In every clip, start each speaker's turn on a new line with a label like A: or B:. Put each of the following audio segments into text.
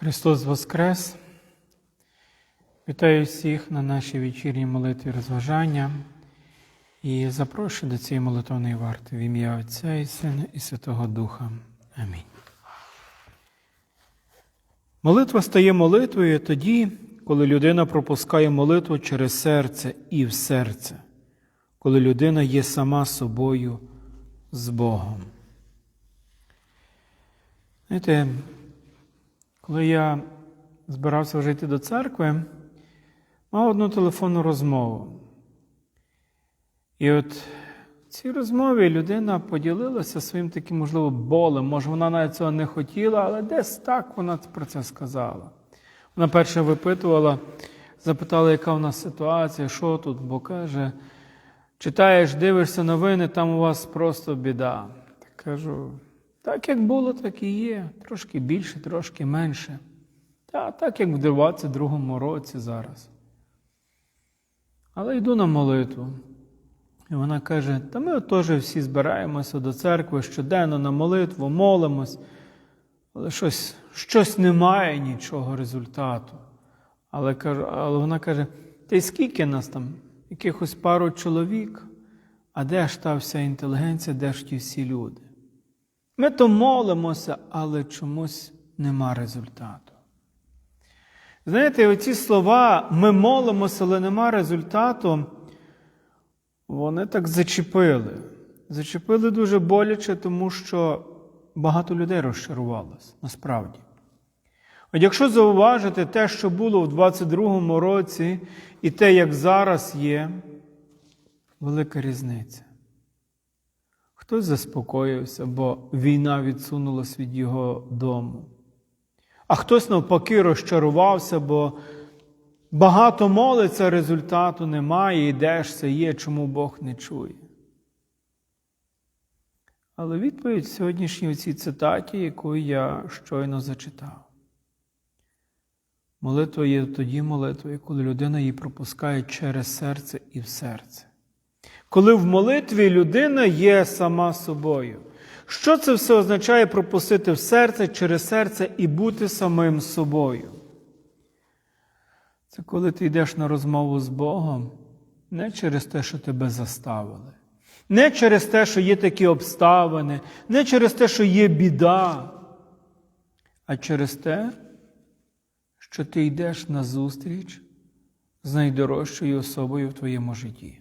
A: Христос Воскрес! Вітаю всіх на нашій вечірній молитві розважання і запрошую до цієї молитовної варти в ім'я Отця і Сина і Святого Духа. Амінь. Молитва стає молитвою тоді, коли людина пропускає молитву через серце і в серце, коли людина є сама собою з Богом. Знаєте, коли я збирався вже йти до церкви, мав одну телефонну розмову. І от в цій розмові людина поділилася своїм таким, можливо, болем. Може, вона навіть цього не хотіла, але десь так вона про це сказала. Вона перше випитувала, запитала, яка у нас ситуація, що тут, бо каже, читаєш, дивишся новини, там у вас просто біда. Кажу, так як було, так і є. Трошки більше, трошки менше. Та, так як в 22-му році зараз. Але йду на молитву. І вона каже: та ми теж всі збираємося до церкви щоденно на молитву, молимось, але щось, щось немає нічого результату. Але, але вона каже: та й скільки нас там? Якихось пару чоловік, а де ж та вся інтелігенція, де ж ті всі люди? Ми то молимося, але чомусь нема результату. Знаєте, оці слова ми молимося, але нема результату, вони так зачепили. Зачепили дуже боляче, тому що багато людей розчарувалось насправді. От якщо зауважити те, що було в 22-му році, і те, як зараз є, велика різниця. Хтось заспокоївся, бо війна відсунулась від його дому. А хтось навпаки розчарувався, бо багато молиться, результату немає, і де є, чому Бог не чує. Але відповідь в сьогоднішній цій цитаті, яку я щойно зачитав. Молитва є тоді молитвою, коли людина її пропускає через серце і в серце. Коли в молитві людина є сама собою. Що це все означає пропустити в серце через серце і бути самим собою? Це коли ти йдеш на розмову з Богом не через те, що тебе заставили, не через те, що є такі обставини, не через те, що є біда, а через те, що ти йдеш на зустріч з найдорожчою особою в твоєму житті.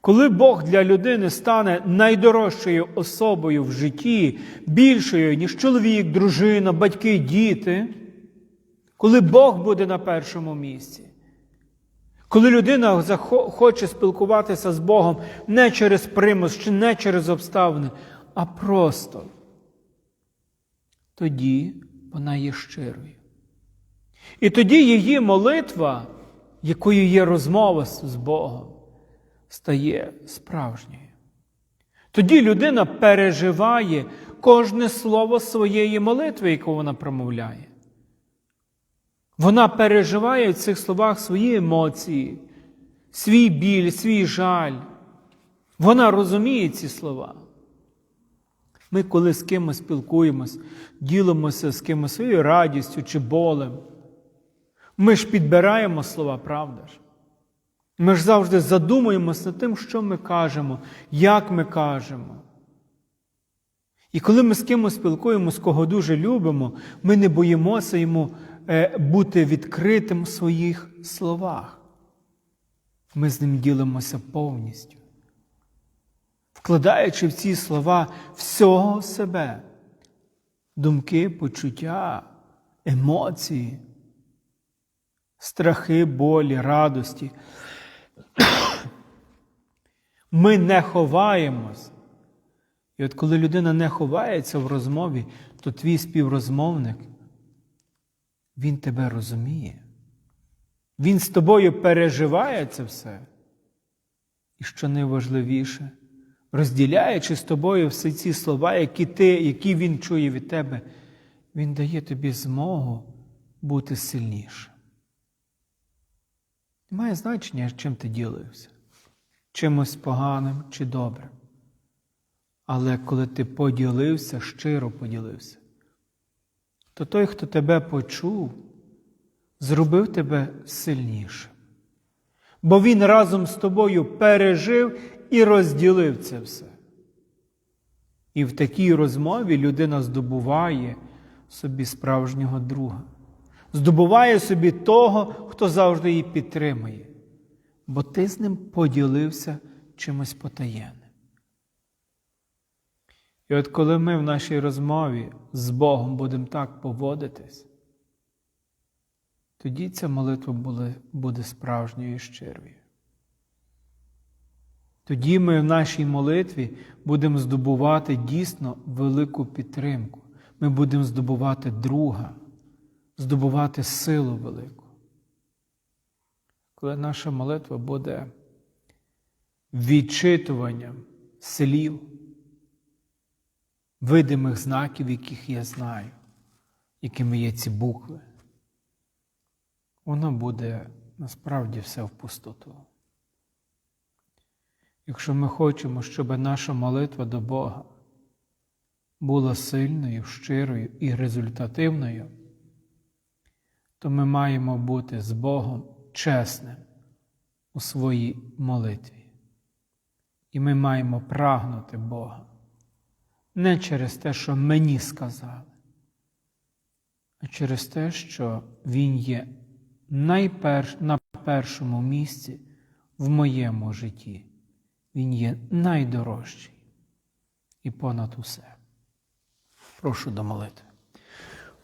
A: Коли Бог для людини стане найдорожчою особою в житті, більшою, ніж чоловік, дружина, батьки, діти, коли Бог буде на першому місці, коли людина хоче спілкуватися з Богом не через примус чи не через обставини, а просто, тоді вона є щирою. І тоді її молитва, якою є розмова з Богом, стає справжньою. Тоді людина переживає кожне слово своєї молитви, яку вона промовляє. Вона переживає в цих словах свої емоції, свій біль, свій жаль. Вона розуміє ці слова. Ми, коли з кимось спілкуємось, ділимося з кимось своєю радістю чи болем, ми ж підбираємо слова, правда ж? Ми ж завжди задумуємося над тим, що ми кажемо, як ми кажемо. І коли ми з кимось спілкуємося, кого дуже любимо, ми не боїмося йому бути відкритим в своїх словах. Ми з ним ділимося повністю, вкладаючи в ці слова всього себе, думки, почуття, емоції, страхи, болі, радості. Ми не ховаємось. І от коли людина не ховається в розмові, то твій співрозмовник, він тебе розуміє. Він з тобою переживає це все. І що найважливіше, розділяючи з тобою всі ці слова, які, ти, які він чує від тебе, він дає тобі змогу бути сильнішим. Немає значення, чим ти ділився, чимось поганим чи добрим. Але коли ти поділився, щиро поділився, то той, хто тебе почув, зробив тебе сильнішим. Бо Він разом з тобою пережив і розділив це все. І в такій розмові людина здобуває собі справжнього друга, здобуває собі того, хто завжди її підтримує, бо ти з ним поділився чимось потаєнним. І от коли ми в нашій розмові з Богом будемо так поводитись, тоді ця молитва буде, справжньою і щирою. Тоді ми в нашій молитві будемо здобувати дійсно велику підтримку. Ми будемо здобувати друга, здобувати силу велику. Коли наша молитва буде відчитуванням слів, видимих знаків, яких я знаю, якими є ці букви, воно буде насправді все в пустоту. Якщо ми хочемо, щоб наша молитва до Бога була сильною, щирою і результативною, то ми маємо бути з Богом чесним у своїй молитві. І ми маємо прагнути Бога не через те, що мені сказали, а через те, що Він є найперш, на першому місці в моєму житті. Він є найдорожчий і понад усе. Прошу до молитви.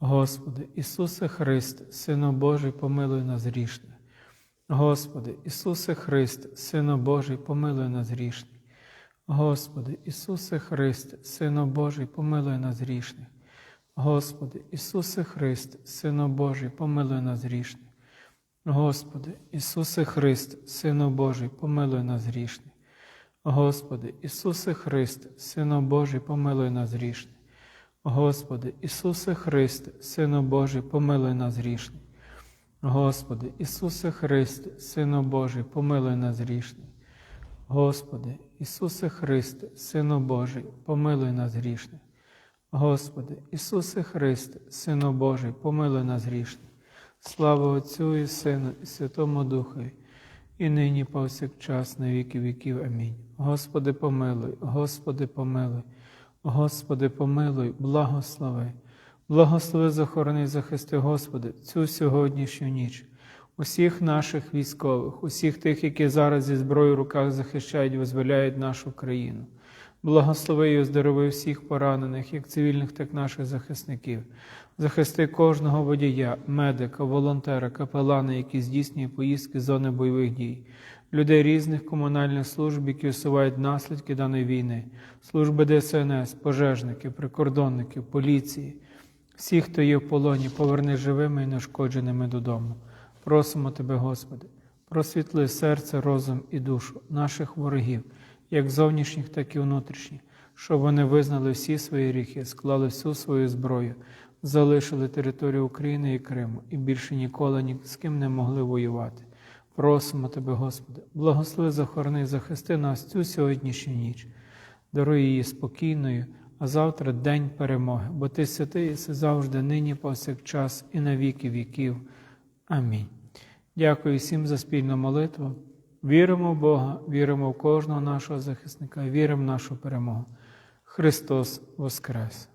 A: Господи, Ісусе Христе, Сину Божий, помилуй нас грішних. Господи, Ісусе Христе, Сину Божий, помилуй нас грішних. Господи, Ісусе Христе, Сину Божий, помилуй нас грішних. Господи, Ісусе Христе, Сину Божий, помилуй нас грішних. Господи, Ісусе Христе, Сину Божий, помилуй нас грішних. Господи, Ісусе Христе, Сину Божий, помилуй нас грішних. Господи, Ісусе Христе, Сину Божий, помилуй нас грішних. Господи, Ісусе Христе, Сину Божий, помилуй нас грішних. Господи, Ісусе Христе, Сину Божий, помилуй нас грішних. Господи, Ісусе Христе, Сину Божий, помилуй нас грішних. Слава Отцю і Сину, і Святому Духові, і нині повсякчас, на віки віків. Амінь. Господи, помилуй, Господи, помилуй, Господи, помилуй, благослови, благослови, захорони, захисти, Господи, цю сьогоднішню ніч, усіх наших військових, усіх тих, які зараз зі зброєю в руках захищають, визволяють нашу країну. Благослови і оздорови всіх поранених, як цивільних, так і наших захисників. Захисти кожного водія, медика, волонтера, капелана, які здійснює поїздки з зони бойових дій, людей різних комунальних служб, які усувають наслідки даної війни, служби ДСНС, пожежників, прикордонників, поліції, всіх, хто є в полоні, поверни живими і нешкодженими додому. Просимо Тебе, Господи, просвітли серце, розум і душу наших ворогів, як зовнішніх, так і внутрішніх, щоб вони визнали всі свої гріхи, склали всю свою зброю, залишили територію України і Криму і більше ніколи ні з ким не могли воювати. Просимо Тебе, Господи, благослови, захорони, і захисти нас цю сьогоднішню ніч, даруй її спокійною, а завтра день перемоги, бо Ти святий єси завжди, нині, повсякчас і на віки віків. Амінь. Дякую всім за спільну молитву. Віримо в Бога, віримо в кожного нашого захисника, віримо в нашу перемогу. Христос Воскрес!